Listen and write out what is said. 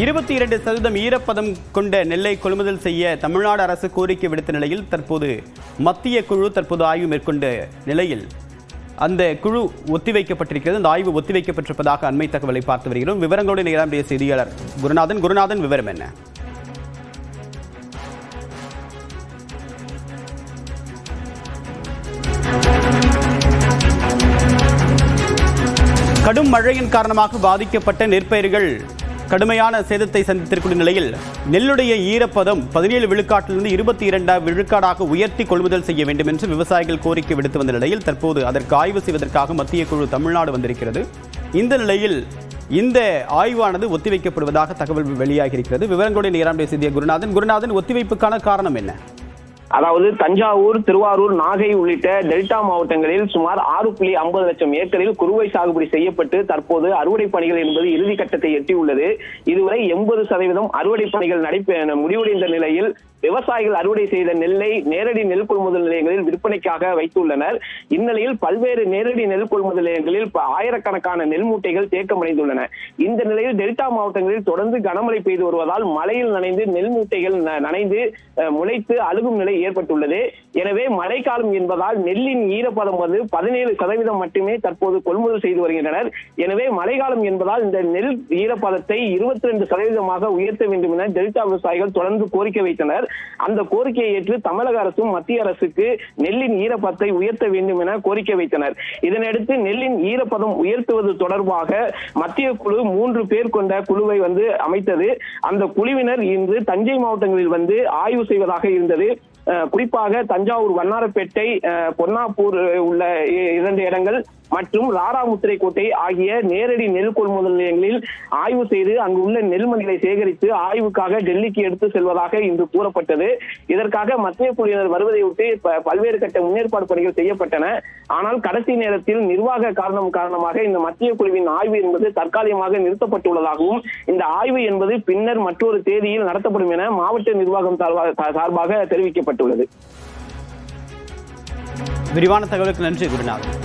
இருபத்தி இரண்டு சதவீதம் ஈரப்பதம் கொண்ட நெல்லை கொள்முதல் செய்ய தமிழ்நாடு அரசு கோரிக்கை விடுத்த நிலையில் தற்போது மத்திய குழு தற்போது ஆய்வு மேற்கொண்ட நிலையில் அந்த குழு ஒத்திவைக்கப்பட்டிருக்கிறது. அந்த ஆய்வு ஒத்திவைக்கப்பட்டிருப்பதாக அண்மை தகவலை பார்த்து வருகிறோம். விவரங்களோடு நேராமுடைய செய்தியாளர் குருநாதன். குருநாதன் விவரம் என்ன? கடும் மழையின் காரணமாக பாதிக்கப்பட்ட நெற்பயிர்கள் கடுமையான சேதத்தை சந்தித்திருக்கும் நிலையில் நெல்லுடைய ஈரப்பதம் பதினேழு விழுக்காட்டிலிருந்து இருபத்தி இரண்டாம் விழுக்காடாக உயர்த்தி கொள்முதல் செய்ய வேண்டும் என்று விவசாயிகள் கோரிக்கை விடுத்து வந்த நிலையில் தற்போது அதற்கு ஆய்வு செய்வதற்காக மத்திய குழு தமிழ்நாடு வந்திருக்கிறது. இந்த நிலையில் இந்த ஆய்வானது ஒத்திவைக்கப்படுவதாக தகவல் வெளியாகி இருக்கிறது விவரங்களுடைய நேராம் செய்திய குருநாதன். குருநாதன் ஒத்திவைப்புக்கான காரணம் என்ன? அதாவது தஞ்சாவூர் திருவாரூர் நாகை உள்ளிட்ட டெல்டா மாவட்டங்களில் சுமார் ஆறு புள்ளி ஐம்பது லட்சம் ஏக்கரில் குறுவை சாகுபடி செய்யப்பட்டு தற்போது அறுவடை பணிகள் என்பது இறுதி கட்டத்தை எட்டியுள்ளது. இதுவரை எண்பது சதவீதம் அறுவடை பணிகள் நடைபெ முடிவடைந்த நிலையில் விவசாயிகள் அறுவடை செய்த நெல்லை நேரடி நெல் கொள்முதல் நிலையங்களில் விற்பனைக்காக வைத்துள்ளனர். இந்நிலையில் பல்வேறு நேரடி நெல் கொள்முதல் நிலையங்களில் ஆயிரக்கணக்கான நெல் மூட்டைகள் தேக்கமடைந்துள்ளன. இந்த நிலையில் டெல்டா மாவட்டங்களில் தொடர்ந்து கனமழை பெய்து வருவதால் மழையில் நனைந்து நெல் மூட்டைகள் ந- நனைந்து முளைத்து அழுகும் நிலை ஏற்பட்டுள்ளது. எனவே மழைக்காலம் என்பதால் நெல்லின் ஈரப்பதம் வந்து பதினேழு சதவீதம் மட்டுமே தற்போது கொள்முதல் செய்து வருகின்றனர். எனவே மழைக்காலம் என்பதால் இந்த நெல் ஈரப்பதத்தை இருபத்தி ரெண்டு சதவீதமாக உயர்த்த வேண்டும் என டெல்டா விவசாயிகள் தொடர்ந்து கோரிக்கை வைத்தனர். அந்த கோரிக்கையை ஏற்று தமிழக அரசும் மத்திய அரசுக்கு நெல்லின் ஈரப்பதத்தை உயர்த்த வேண்டும் என கோரிக்கை வைத்தனர். இதனையடுத்து நெல்லின் ஈரப்பதம் உயர்த்துவது தொடர்பாக மத்திய குழு மூன்று பேர் கொண்ட குழுவை வந்து அமைத்தது. அந்த குழுவினர் இன்று தஞ்சை மாவட்டங்களில் வந்து ஆய்வு செய்வதாக இருந்தது. குறிப்பாக தஞ்சாவூர் வண்ணாரப்பேட்டை பொன்னாப்பூர் உள்ள இரண்டு இடங்கள் மற்றும் ராராமுத்திரை கோட்டை ஆகிய நேரடி நெல் கொள்முதல் நிலையங்களில் ஆய்வு செய்து அங்கு உள்ள நெல்மணிகளை சேகரித்து ஆய்வுக்காக டெல்லிக்கு எடுத்து செல்வதாக இன்று கூறப்பட்டது. இதற்காக மத்திய குழுவினர் வருவதையொட்டி பல்வேறு கட்ட முன்னேற்பாடு பணிகள் செய்யப்பட்டன. ஆனால் கடைசி நேரத்தில் நிர்வாக காரணம் காரணமாக இந்த மத்திய குழுவின் ஆய்வு என்பது தற்காலிகமாக நிறுத்தப்பட்டுள்ளதாகவும் இந்த ஆய்வு என்பது பின்னர் மற்றொரு தேதியில் நடத்தப்படும் என மாவட்ட நிர்வாகம் சார்பாக சார்பாக தெரிவிக்கப்பட்டுள்ளது. விரிவான தகவலுக்கு நன்றி. குருநாதன்